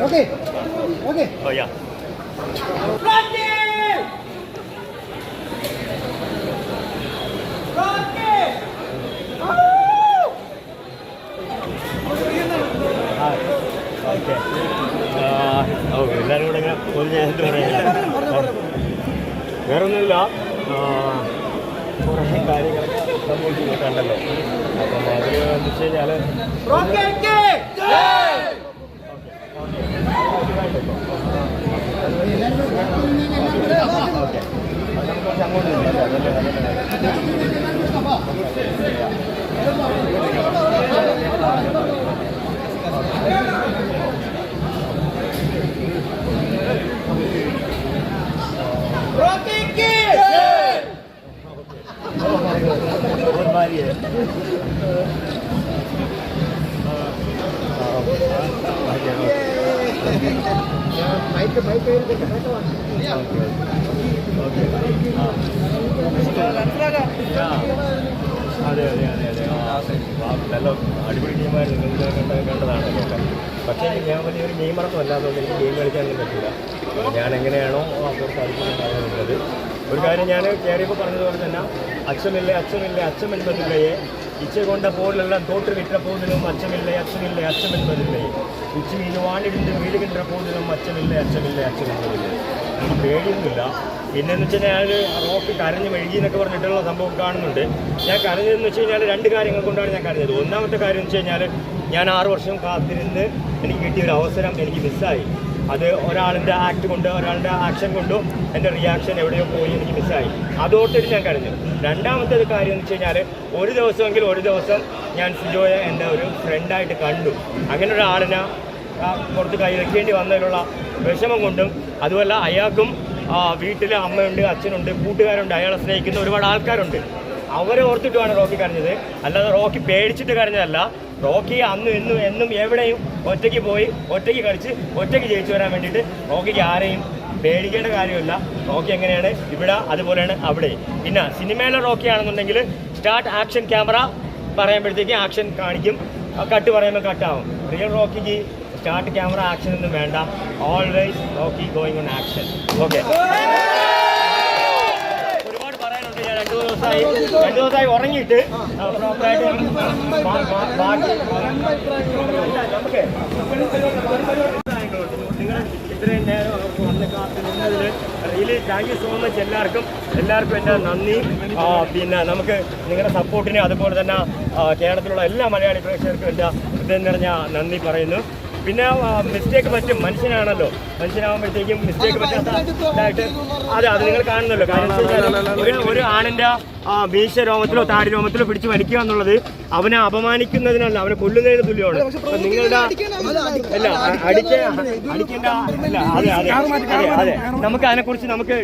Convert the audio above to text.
Okay. Okay. Oh yeah. Okay oh എല്ലാവരും കൂടെ ഇങ്ങനെ പൊതിഞ്ഞ് എന്ത് പറയാ വേറെ ഒന്നുമില്ല കുറേ കാര്യങ്ങളൊക്കെ സംഭവിച്ചു കണ്ടല്ലോ അപ്പം അതിൽ എന്ന് വെച്ച് കഴിഞ്ഞാൽ ഓക്കെ അത് നമുക്ക് കുറച്ച് അങ്ങോട്ട് നിൽക്കാം. അതല്ലേ അതെ അതെ അതെ അതെ ആ, ആ, നല്ല അടിപൊളി ഗെയിമായിരുന്നു നിങ്ങൾ കണ്ട കണ്ടതാണല്ലോ പക്ഷേ ഞാൻ വലിയൊരു ഗെയിമറൊന്നും അല്ലാത്തതുകൊണ്ട് എനിക്ക് ഗെയിം കളിക്കാനൊന്നും പറ്റില്ല ഞാൻ എങ്ങനെയാണോ ആ കുറച്ച് അടുപ്പുണ്ടാകുന്നത് ഒരു കാര്യം ഞാൻ കയറിയപ്പോൾ പറഞ്ഞതുപോലെ തന്നെ അച്ഛമില്ലേ അച്ഛമില്ലേ അച്ഛം என்பதில்லையே இச்சை கொண்ட போலெல்லாம் தோற்று விட்ட போதிலும் அச்சமில்லை அச்சமில்லை அச்சம் என்பதில்லை ഉച്ചയിൽ വാണിടിന്റെ വീടുകിന്റെ കൂടുതലും അച്ഛനില്ല അച്ഛനില്ല അച്ഛനില്ല. നമുക്ക് പേടിയൊന്നുമില്ല. പിന്നെന്ന് വെച്ച് കഴിഞ്ഞാൽ റോക്ക് കരഞ്ഞ് മെഴുകി എന്നൊക്കെ പറഞ്ഞിട്ടുള്ള സംഭവം കാണുന്നുണ്ട്. ഞാൻ കരഞ്ഞതെന്ന് വെച്ച് കഴിഞ്ഞാൽ രണ്ട് കാര്യങ്ങൾ കൊണ്ടാണ് ഞാൻ കരഞ്ഞത്. ഒന്നാമത്തെ കാര്യം എന്ന് വെച്ച് കഴിഞ്ഞാൽ ഞാൻ ആറ് വർഷം കാത്തിരുന്ന് എനിക്ക് കിട്ടിയ ഒരു അവസരം എനിക്ക് മിസ്സായി. അത് ഒരാളിന്റെ ആക്ട് കൊണ്ട് ഒരാളുടെ ആക്ഷൻ കൊണ്ടോ എന്റെ റിയാക്ഷൻ എവിടെയോ പോയി എനിക്ക് മിസ്സായി. അതോർത്തിട്ട് ഞാൻ കരഞ്ഞു. രണ്ടാമത്തെ കാര്യം എന്ന് വെച്ച് കഴിഞ്ഞാൽ ഒരു ദിവസമെങ്കിൽ ഒരു ദിവസം ഞാൻ സുജോയെ എന്റെ ഒരു ഫ്രണ്ടായിട്ട് കണ്ടു. അങ്ങനെ ഒരാളിനെ പുറത്ത് കൈ വെക്കേണ്ടി വന്നതിലുള്ള വിഷമം കൊണ്ടും അതുമല്ല അയാൾക്കും വീട്ടിലെ അമ്മയുണ്ട് അച്ഛനുണ്ട് കൂട്ടുകാരുണ്ട് അയാളെ സ്നേഹിക്കുന്ന ഒരുപാട് ആൾക്കാരുണ്ട്. അവരെ ഓർത്തിട്ടുമാണ് റോക്കി കരഞ്ഞത്. അല്ലാതെ റോക്കി പേടിച്ചിട്ട് കരഞ്ഞതല്ല. റോക്കി അന്നും എന്നും എന്നും എവിടെയും ഒറ്റയ്ക്ക് പോയി ഒറ്റയ്ക്ക് കളിച്ച് ഒറ്റയ്ക്ക് ജയിച്ചു വരാൻ വേണ്ടിയിട്ട് റോക്കിക്ക് ആരെയും പേടിക്കേണ്ട കാര്യമില്ല. റോക്കി എങ്ങനെയാണ്? ഇവിടെ അതുപോലെയാണ് അവിടെ. പിന്നെ സിനിമയിലെ റോക്കി ആണെന്നുണ്ടെങ്കിൽ സ്റ്റാർട്ട് ആക്ഷൻ ക്യാമറ പറയുമ്പോഴത്തേക്ക് ആക്ഷൻ കാണിക്കും. കട്ട് പറയുമ്പോൾ കട്ടാവും റിയൽ റോക്കിക്ക് സ്റ്റാർട്ട് ക്യാമറ ആക്ഷൻ ഒന്നും വേണ്ട. Always Rocky going on action okay ഒരുപാട് പറയാനുണ്ട്. ഞാൻ രണ്ടു ദിവസമായി രണ്ടു ദിവസമായി ഉറങ്ങിയിട്ട് പ്രോപ്പറായിട്ട് ബാക്കി നമുക്ക് really thank you so much എല്ലാവർക്കും. എല്ലാവർക്കും എന്റെ നന്ദി. പിന്നെ നമുക്ക് നിങ്ങളുടെ സപ്പോർട്ടിന് അതുപോലെ തന്നെ കേരളത്തിലുള്ള എല്ലാ മലയാളി പ്രേക്ഷകർക്കും എന്റെ ഹൃദയം നിറഞ്ഞ നന്ദി പറയുന്നു. പിന്നെ മിസ്റ്റേക്ക് പറ്റും മനുഷ്യനാണല്ലോ. മനുഷ്യനാകുമ്പോഴത്തേക്കും മിസ്റ്റേക്ക് പറ്റാത്തതായിട്ട് അതെ അത് നിങ്ങൾ കാണുന്നല്ലോ. കാരണം ഒരു ഒരു ആണിന്റെ ആ, മീശ രോമത്തിലോ താടി രോമത്തിലോ പിടിച്ച് വലിക്കുക എന്നുള്ളത് അവനെ അപമാനിക്കുന്നതിനല്ല അവനെ കൊല്ലുന്നതിന് തുല്യമാണ്. നിങ്ങളുടെ അല്ല അടിക്കേണ്ട അല്ല അതെ അതെ അതെ അതെ. നമുക്ക് അതിനെക്കുറിച്ച് നമുക്ക്